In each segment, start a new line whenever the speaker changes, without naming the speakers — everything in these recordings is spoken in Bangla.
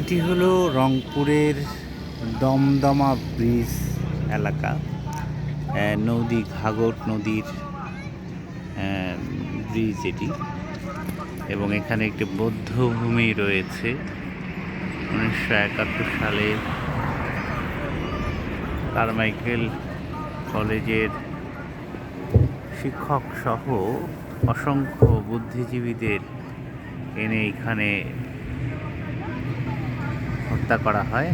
এটি হলো রংপুরের দমদমা ব্রিজ এলাকা নদী, ঘাগর নদীর ব্রিজ এটি। এবং এখানে একটি বৌদ্ধভূমি রয়েছে উনিশশো একাত্তর সালে। কারমাইকেল কলেজের শিক্ষক সহ অসংখ্য বুদ্ধিজীবীদের এনে এখানে হত্যা করা হয়।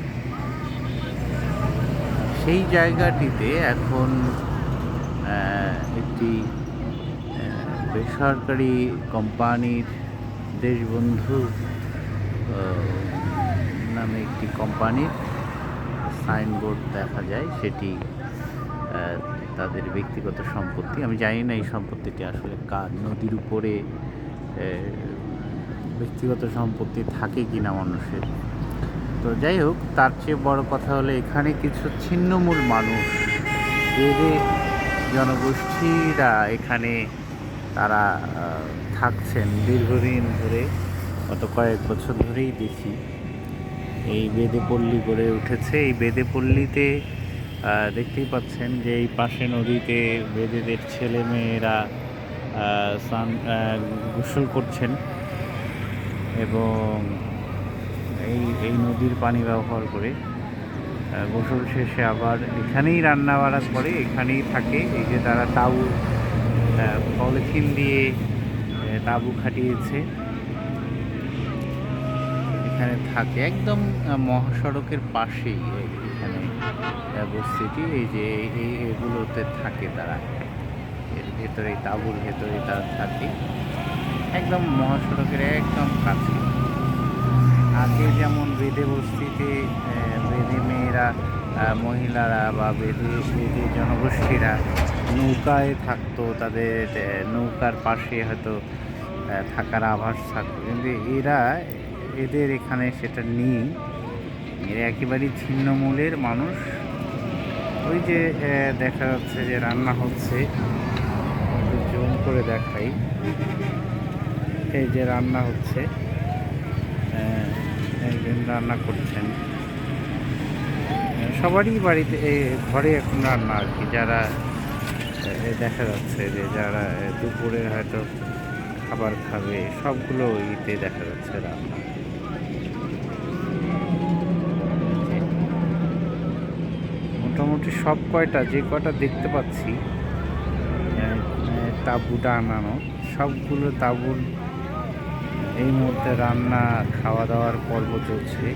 সেই জায়গাটিতে এখন একটি বেসরকারি কোম্পানির দেশবন্ধু নামে একটি কোম্পানির সাইনবোর্ড দেখা যায়। সেটি তাদের ব্যক্তিগত সম্পত্তি। আমি জানি না এই সম্পত্তিটি আসলে কার নদীর উপরে ব্যক্তিগত সম্পত্তি থাকে কিনা মানুষের। তো যাই হোক, তার চেয়ে বড় কথা হলো এখানে কিছু ছিন্নমূল মানুষ। বেদে জনগোষ্ঠীরা এখানে তারা থাকছেন দীর্ঘদিন ধরে, গত কয়েক বছর ধরেই দেখি। এই বেদে পল্লী গড়ে উঠেছে। এই বেদে পল্লীতে দেখতেই পাচ্ছেন যে এই পাশে নদীতে বেদেদের ছেলে মেয়েরা স্নান গোসল করছেন। এবং এই এই নদীর পানি ব্যবহার করে। গোসল শেষে আবার এখানেই রান্না বাড়া করে, এখানেই থাকে। এই যে তারা তাবু পলিথিন দিয়ে তাবু খাটিয়েছে। এখানে থাকে একদম মহাসড়কের পাশেই এখানে বস্তিটি। এই যে এই এগুলোতে থাকে তারা। এর ভেতরে তাঁবুর ভেতরে তারা থাকে। একদম মহাসড়কের একদম কাছে। আগে যেমন বেদে বস্তিতে বেদে মেয়েরা মহিলারা বা বেদে বেদে জনগোষ্ঠীরা নৌকায় থাকতো, তাদের নৌকার পাশে হয়তো থাকার আভাস থাকতো। কিন্তু এরা, এদের এখানে সেটা নেই। এরা একেবারেই ছিন্নমূলের মানুষ। ওই যে দেখা যাচ্ছে যে রান্না হচ্ছে জুম করে দেখাই। এই যে রান্না হচ্ছে রান্না করছেন। সবারই বাড়িতে ঘরে এখন রান্না আর কি। যারা দেখা যাচ্ছে যে যারা দুপুরে হয়তো খাবার খাবে, সবগুলো ইতে দেখা যাচ্ছে রান্না। মোটামুটি সব কয়টা, যে কয়টা দেখতে পাচ্ছি তাঁবুটা আনানো সবগুলো তাঁবুর এই মুহূর্তে রান্না খাওয়া দাওয়ার পর্ব চলছে।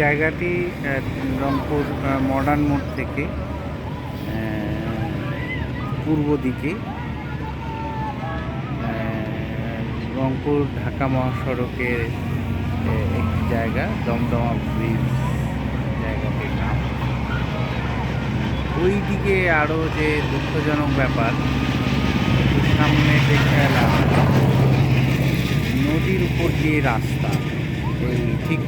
জায়গাটি রংপুর মডার্ন মোড় থেকে পূর্ব দিকে রংপুর, ঢাকা মহাসড়কের একটি জায়গা, দমদমা ব্রিজ জায়গাটির নাম। ওই দিকে আরও যে দুঃখজনক ব্যাপার সামনে দেখে এলাম, নদীর উপর যে রাস্তা, এই ঠিক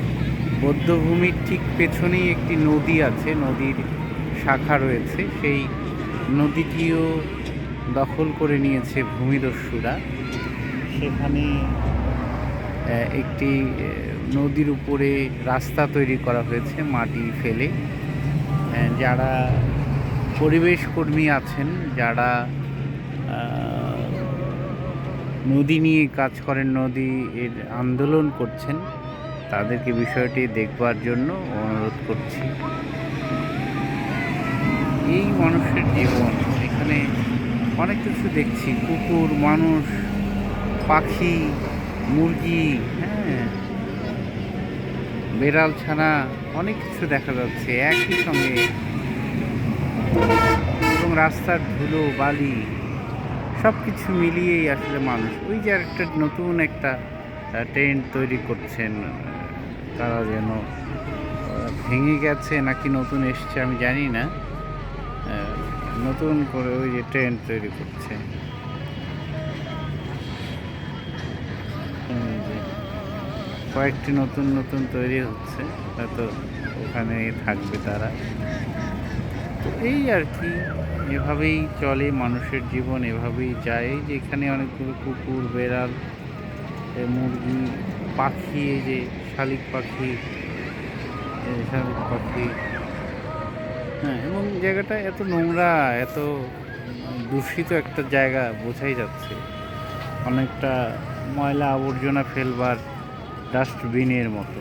বৌদ্ধভূমির ঠিক পেছনেই একটি নদী আছে, নদীর শাখা রয়েছে। সেই নদীটিও দখল করে নিয়েছে ভূমিদস্যুরা। সেখানে একটি নদীর উপরে রাস্তা তৈরি করা হয়েছে, মাটি ফেলে। যারা পরিবেশ কর্মী আছেন, যারা নদী নিয়ে কাজ করেন, নদী এর আন্দোলন করছেন তাদেরকে বিষয়টি দেখবার জন্য অনুরোধ করছি। এই মানুষের জীবন, এখানে অনেক কিছু দেখছি। কুকুর, মানুষ, পাখি, মুরগি হ্যাঁ। বেড়াল, ছানা, অনেক কিছু দেখা যাচ্ছে একই সঙ্গে। এবং রাস্তার ধুলো, বালি সব কিছু মিলিয়েই আসলে মানুষ। ওই যে একটা নতুন একটা টেন্ট তৈরি করছেন তারা যেন ভেঙে গেছে নাকি নতুন এসছে আমি জানি না। নতুন করে ওই যে ট্রেন তৈরি করছে। কয়েকটি নতুন নতুন তৈরি হচ্ছে, হয়তো ওখানে থাকবে তারা। তো এই আর কি, এভাবেই চলে মানুষের জীবন, এভাবেই যায়। যে এখানে অনেকগুলো কুকুর, বেড়াল মুরগি, পাখি, এই যে শালিক পাখি শালিক পাখি। হ্যাঁ এবং জায়গাটা এত নোংরা, এত দূষিত একটা জায়গা বোঝাই যাচ্ছে। অনেকটা ময়লা আবর্জনা ফেলবার ডাস্টবিনের মতো।